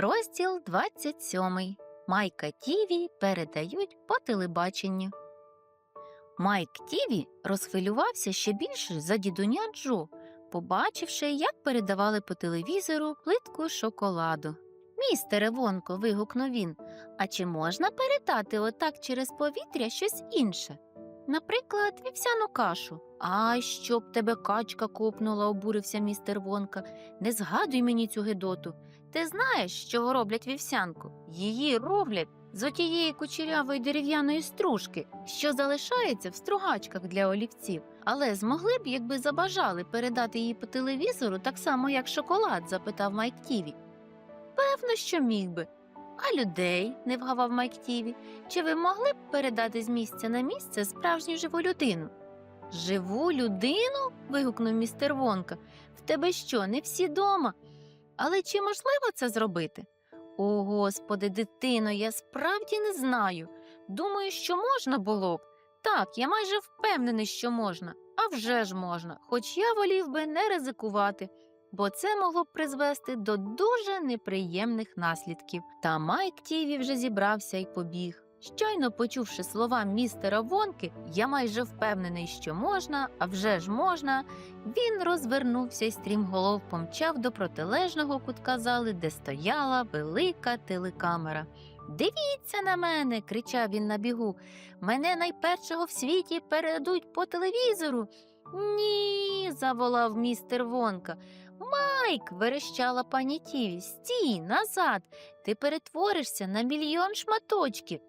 Розділ 27. Майка Тіві передають по телебаченню. Майк Тіві розхвилювався ще більше за дідуня Джо, побачивши, як передавали по телевізору плитку шоколаду. Містере Вонко, вигукнув він, а чи можна передати отак через повітря щось інше? Наприклад, вівсяну кашу. А щоб тебе качка копнула, обурився містер Вонка. Не згадуй мені цю гидоту. Ти знаєш, чого роблять вівсянку? Її роблять з отієї кучерявої дерев'яної стружки, що залишається в стругачках для олівців. Але змогли б, якби забажали передати її по телевізору, так само, як шоколад? запитав Майк Тіві. Певно, що міг би. А людей, не вгавав Майк Тіві, чи ви могли б передати з місця на місце справжню живу людину? Живу людину? вигукнув містер Вонка. В тебе що, не всі дома? Але чи можливо це зробити? О, господи, дитино, я справді не знаю. Думаю, що можна було б. Так, я майже впевнений, що можна. А вже ж можна, хоч я волів би не ризикувати, бо це могло б призвести до дуже неприємних наслідків. Та Майк Тіві вже зібрався і побіг. Щойно почувши слова містера Вонки, я майже впевнений, що можна, а вже ж можна. Він розвернувся і стрімголов помчав до протилежного кутка зали, де стояла велика телекамера. Дивіться на мене, кричав він на бігу. Мене найпершого в світі передадуть по телевізору. Ні, заволав містер Вонка. Майк, верещала пані Тіві, стій назад, ти перетворишся на мільйон шматочків.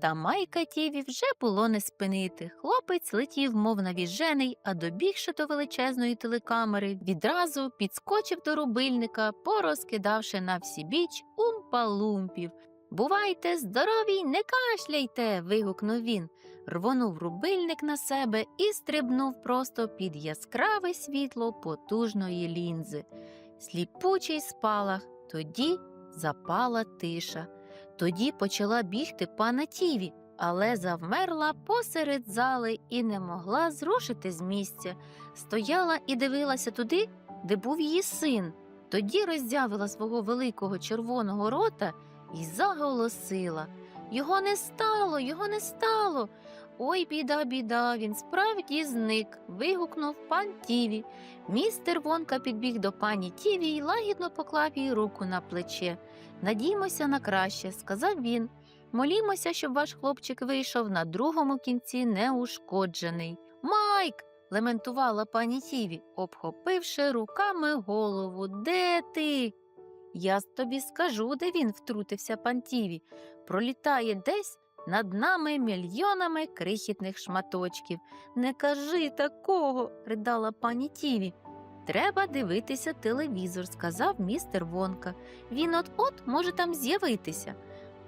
Та Майка Тіві вже було не спинити. Хлопець летів, мов навіжений, а добігши до величезної телекамери, відразу підскочив до рубильника, порозкидавши на всі біч умпа-лумпів. Бувайте здорові, не кашляйте. вигукнув він, рвонув рубильник на себе і стрибнув просто під яскраве світло потужної лінзи. Сліпучий спалах, тоді запала тиша. Тоді почала бігти пана Тіві, але завмерла посеред зали і не могла зрушити з місця. Стояла і дивилася туди, де був її син. Тоді роздявила свого великого червоного рота і заголосила Його не стало, його не стало. Ой, біда, біда, він справді зник. вигукнув пан Тіві. Містер Вонка підбіг до пані Тіві і лагідно поклав їй руку на плече. Надіймося на краще, сказав він. Молімося, щоб ваш хлопчик вийшов на другому кінці неушкоджений. Майк. лементувала пані Тіві, обхопивши руками голову. Де ти? Я тобі скажу, де він втрутився пан Тіві. Пролітає десь над нами мільйонами крихітних шматочків. Не кажи такого, ридала пані Тіві. Треба дивитися телевізор, сказав містер Вонка. Він от-от може там з'явитися.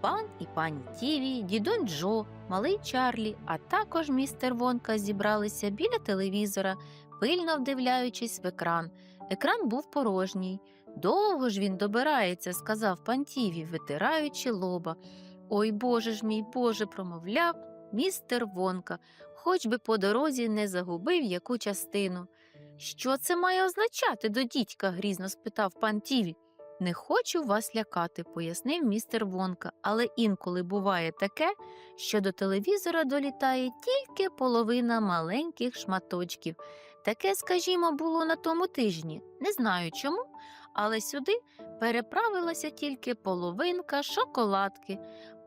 Пан і пані Тіві, дідонь Джо, малий Чарлі, а також містер Вонка зібралися біля телевізора, пильно вдивляючись в екран. Екран був порожній. Довго ж він добирається, сказав пан Тіві, витираючи лоба. Ой Боже ж мій Боже, промовляв містер Вонка, хоч би по дорозі не загубив яку частину. Що це має означати до дідька? грізно спитав пан Тіві. Не хочу вас лякати, пояснив містер Вонка, але інколи буває таке, що до телевізора долітає тільки половина маленьких шматочків. Таке, скажімо, було на тому тижні. Не знаю чому, але сюди переправилася тільки половинка шоколадки.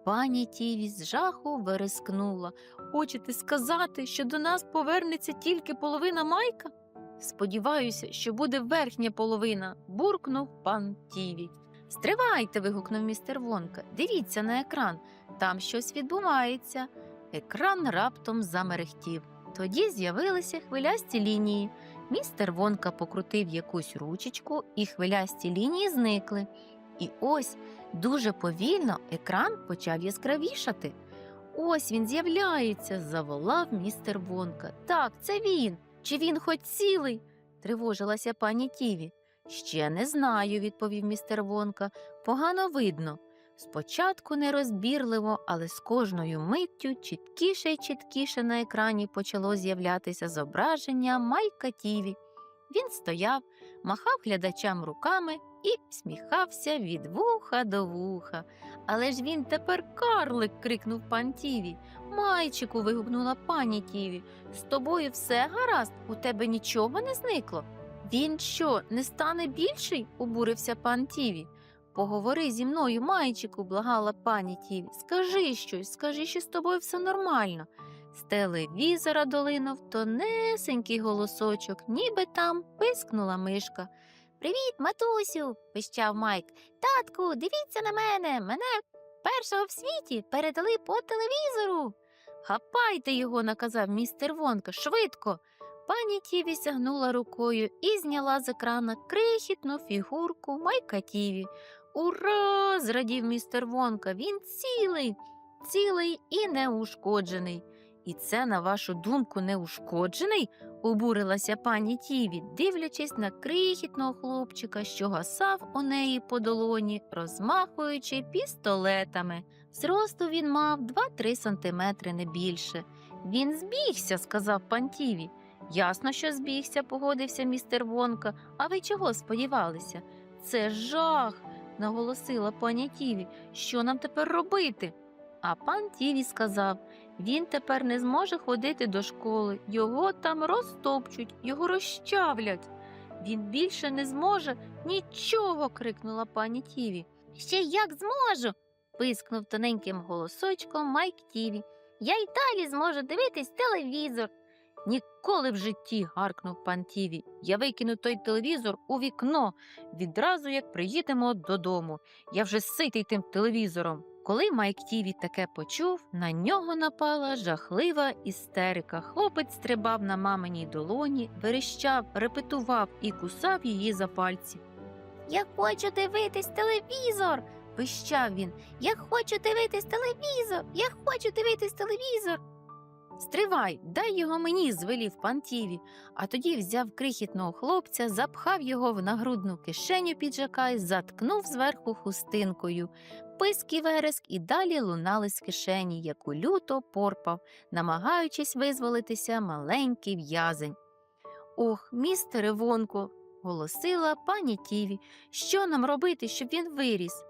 Пані Тіві з жаху верескнула. Хочете сказати, що до нас повернеться тільки половина майка? Сподіваюся, що буде верхня половина, буркнув пан Тіві. Стривайте. вигукнув містер Вонка. Дивіться на екран, там щось відбувається. Екран раптом замерехтів. Тоді з'явилися хвилясті лінії. Містер Вонка покрутив якусь ручечку, і хвилясті лінії зникли. І ось дуже повільно екран почав яскравішати. Ось він з'являється, заволав містер Вонка. Так, це він. Чи він хоч цілий? тривожилася пані Тіві. Ще не знаю, відповів містер Вонка. Погано видно. Спочатку нерозбірливо, але з кожною миттю чіткіше й чіткіше на екрані почало з'являтися зображення Майка Тіві. Він стояв, махав глядачам руками і всміхався від вуха до вуха. Але ж він тепер карлик. крикнув пан Тіві. Майчику. вигукнула пані Тіві. З тобою все гаразд, у тебе нічого не зникло. Він що, не стане більший? обурився пан Тіві. Поговори зі мною, майчику, благала пані Тіві. Скажи щось, скажи, що з тобою все нормально. З телевізора долинув тонесенький голосочок, ніби там пискнула мишка. Привіт, матусю, пищав Майк. Татку, дивіться на мене. Мене першого в світі передали по телевізору. Хапайте його, наказав містер Вонка, швидко. Пані Тіві сягнула рукою і зняла з екрана крихітну фігурку Майка Тіві. Ура! зрадів містер Вонка. Він цілий, цілий і неушкоджений. І це, на вашу думку, неушкоджений? Обурилася пані Тіві, дивлячись на крихітного хлопчика, що гасав у неї по долоні, розмахуючи пістолетами. Зросту він мав 2-3 сантиметри не більше. Він збігся, сказав пан Тіві. Ясно, що збігся, погодився містер Вонка. А ви чого сподівалися? Це жах, наголосила пані Тіві. Що нам тепер робити? А пан Тіві сказав він тепер не зможе ходити до школи, його там розтопчуть, його розчавлять. Він більше не зможе нічого. крикнула пані Тіві. Ще як зможу. пискнув тоненьким голосочком Майк Тіві. Я й далі зможу дивитись телевізор. Ніколи в житті, гаркнув пан Тіві. Я викину той телевізор у вікно відразу як приїдемо додому. Я вже ситий тим телевізором. Коли Майк Тіві таке почув, на нього напала жахлива істерика. Хлопець стрибав на маминій долоні, верещав, репетував і кусав її за пальці. Я хочу дивитись телевізор. пищав він. Я хочу дивитись телевізор. Я хочу дивитись телевізор. Стривай, дай його мені, звелів пан Тіві, а тоді взяв крихітного хлопця, запхав його в нагрудну кишеню піджака і заткнув зверху хустинкою. Писк і вереск і далі лунали з кишені, яку люто порпав, намагаючись визволитися маленький в'язень. Ох, містере Вонко, голосила пані Тіві, що нам робити, щоб він виріс?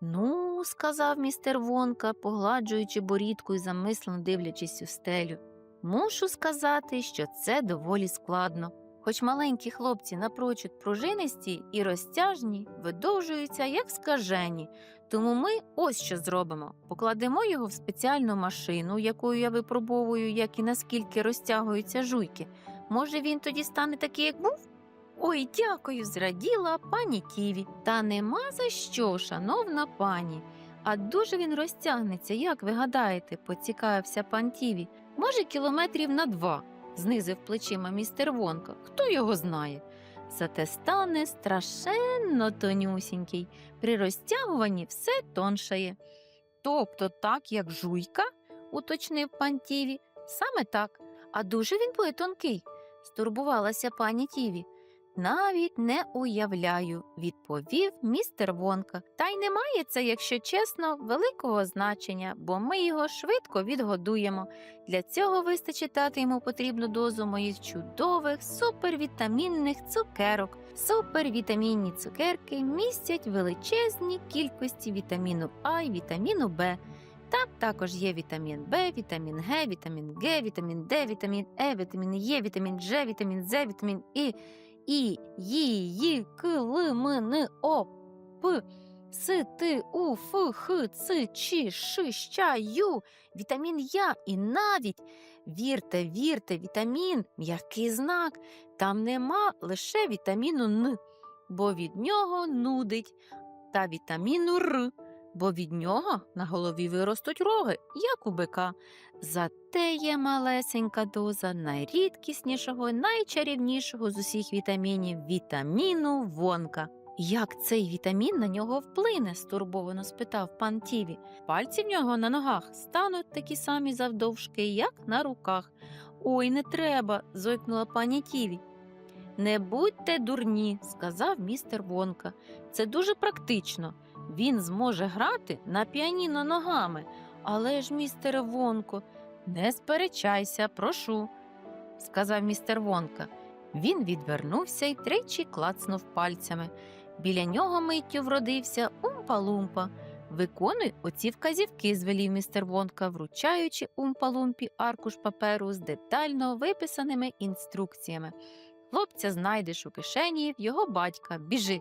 Ну, сказав містер Вонка, погладжуючи борідку і замислено дивлячись у стелю. Мушу сказати, що це доволі складно. Хоч маленькі хлопці напрочуд пружинисті і розтяжні, видовжуються як скажені. Тому ми ось що зробимо: покладемо його в спеціальну машину, якою я випробовую, як і наскільки розтягуються жуйки. Може, він тоді стане такий, як був? Ой, дякую, зраділа пані Тіві. Та нема за що, шановна пані. А дуже він розтягнеться, як ви гадаєте, поцікавився пан Тіві. Може, кілометрів на два, знизив плечима містер Вонка. Хто його знає? Зате стане страшенно тонюсінький. При розтягуванні все тоншає. Тобто так, як жуйка, уточнив пан Тіві. Саме так. А дуже він буде тонкий, стурбувалася пані Тіві. Навіть не уявляю, відповів містер Вонка. Та й немає це, якщо чесно, великого значення, бо ми його швидко відгодуємо. Для цього вистачить дати йому потрібну дозу моїх чудових супервітамінних цукерок. Супервітамінні цукерки містять величезні кількості вітаміну А і вітаміну Б. Там також є вітамін Б, вітамін Г, вітамін Г, вітамін Д, вітамін Е, вітамін Е, вітамін Ж, вітамін З, вітамін І. І, Ї, Ї, К, Л, М, Н, О, П, С, Т, У, Ф, Х, Ц, Ч, Ш, Щ, Ю, вітамін Я і навіть, вірте, вірте, вітамін, м'який знак, там нема лише вітаміну Н, бо від нього нудить, та вітаміну Р, бо від нього на голові виростуть роги, як у бика. Зате є малесенька доза найрідкіснішого, найчарівнішого з усіх вітамінів вітаміну вонка. Як цей вітамін на нього вплине? стурбовано спитав пан Тіві. Пальці в нього на ногах стануть такі самі завдовжки, як на руках. Ой, не треба. зойкнула пані Тіві. Не будьте дурні, сказав містер Вонка. Це дуже практично. Він зможе грати на піаніно ногами. Але ж, містере Вонко, не сперечайся, прошу, сказав містер Вонка. Він відвернувся і тричі клацнув пальцями. Біля нього миттю вродився Умпа-Лумпа. Виконуй оці вказівки, звелів містер Вонка, вручаючи Умпа-Лумпі аркуш паперу з детально виписаними інструкціями. Хлопця знайдеш у кишені в його батька. Біжи.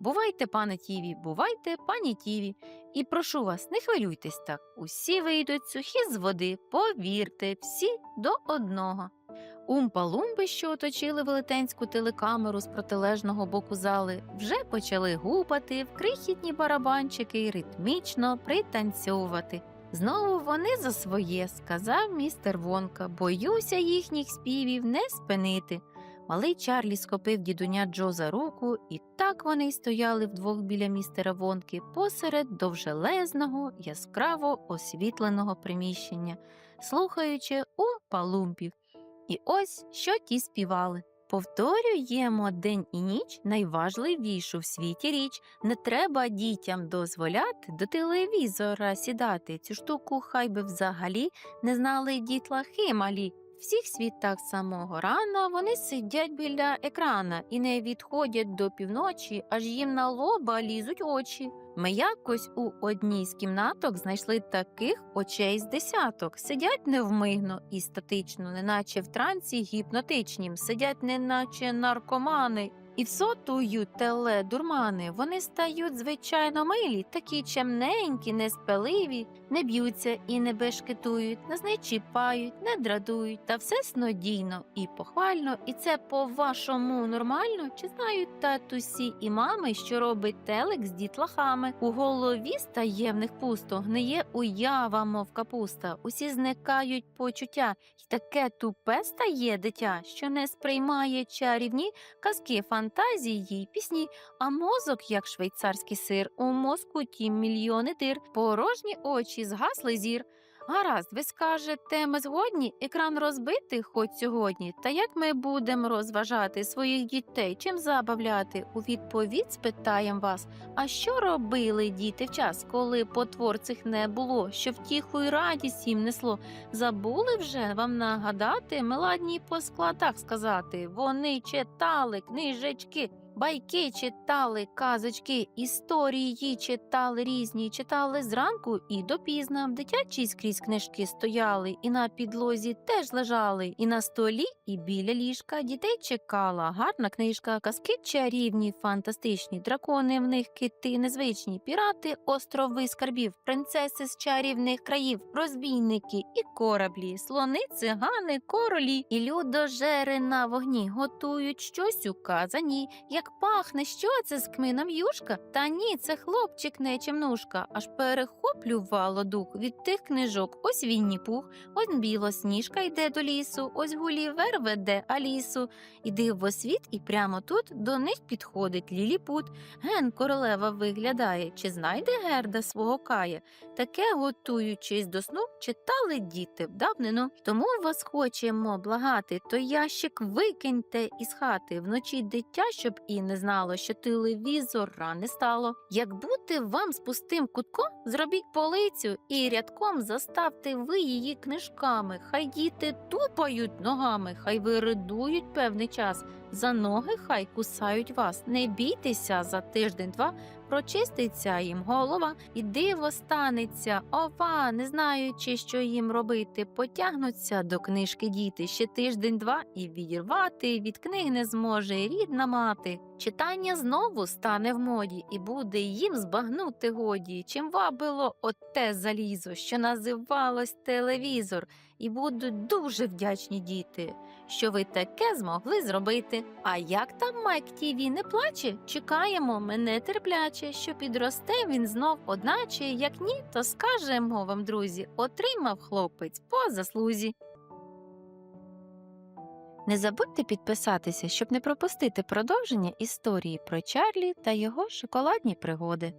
Бувайте, пане Тіві, бувайте, пані Тіві. І прошу вас, не хвилюйтесь так. Усі вийдуть сухі з води, повірте, всі до одного. Умпа-лумби, що оточили велетенську телекамеру з протилежного боку зали, вже почали гупати в крихітні барабанчики і ритмічно пританцьовувати. Знову вони за своє, сказав містер Вонка. Боюся їхніх співів не спинити. Малий Чарлі схопив дідуня Джо за руку, і так вони й стояли вдвох біля містера Вонки посеред довжелезного, яскраво освітленого приміщення, слухаючи умпа-лумпів. І ось що ті співали. Повторюємо день і ніч найважливішу в світі річ. Не треба дітям дозволяти до телевізора сідати. Цю штуку хай би взагалі не знали й дітлахи малі. Всіх світах з самого рана вони сидять біля екрана і не відходять до півночі, аж їм на лоба лізуть очі. Ми якось у одній з кімнаток знайшли таких очей з десяток. Сидять невмигно і статично, неначе в трансі гіпнотичнім, сидять неначе наркомани. І всотують теледурмани. Вони стають звичайно милі, такі чемненькі, неспеливі, не б'ються і не бешкетують, не знечіпають, не драдують, та все снодійно і похвально. І це по-вашому нормально? Чи знають татусі і мами, що робить телек з дітлахами? У голові стає в них пусто, гниє уява, мов капуста. Усі зникають почуття, й таке тупе стає дитя, що не сприймає чарівні казки, фантазії й пісні, а мозок, як швейцарський сир, у мозку ті мільйони дир, порожні очі, згасли зір. Гаразд, ви скажете, ми згодні екран розбити хоч сьогодні. Та як ми будемо розважати своїх дітей, чим забавляти? У відповідь спитаєм вас, а що робили діти в час, коли потвор цих не було, що втіху й радість їм несло? Забули вже вам нагадати, ми ладні по складах сказати. Вони читали книжечки. Байки читали, казочки, історії читали різні, читали зранку і допізна. В дитячій скрізь книжки стояли, і на підлозі теж лежали, і на столі, і біля ліжка дітей чекала. Гарна книжка, казки чарівні, фантастичні, дракони в них кити незвичні, пірати, острови скарбів, принцеси з чарівних країв, розбійники і кораблі, слони, цигани, королі, і людожери на вогні готують щось у казані. Як пахне, що це з кмином юшка? Та ні, це хлопчик не чемнушка. Аж перехоплювало дух від тих книжок. Ось Вінні пух, ось білосніжка йде до лісу, ось Гулівер веде Алісу. Іди в освіт, і прямо тут до них підходить ліліпут. Ген королева виглядає, чи знайде Герда свого кая? Таке, готуючись до сну, читали діти в давнину. Тому вас хочемо благати, то ящик викиньте із хати вночі дитя, щоб і не знало, що телевізора не стало. Як бути вам з пустим кутком, зробіть полицю і рядком заставте ви її книжками. Хай діти тупають ногами, хай виридують певний час. За ноги хай кусають вас. Не бійтеся за тиждень-два. Прочиститься їм голова, і диво станеться. Ова, не знаючи, що їм робити, потягнуться до книжки діти ще тиждень-два і відірвати від книг не зможе рідна мати. Читання знову стане в моді, і буде їм збагнути годі, чим вабило оте залізо, що називалось телевізор, і будуть дуже вдячні діти, що ви таке змогли зробити. А як там Майк Тіві не плаче? Чекаємо мене терпляче, що підросте він знов одначе. Як ні, то скажемо вам, друзі, отримав хлопець по заслузі. Не забудьте підписатися, щоб не пропустити продовження історії про Чарлі та його шоколадні пригоди.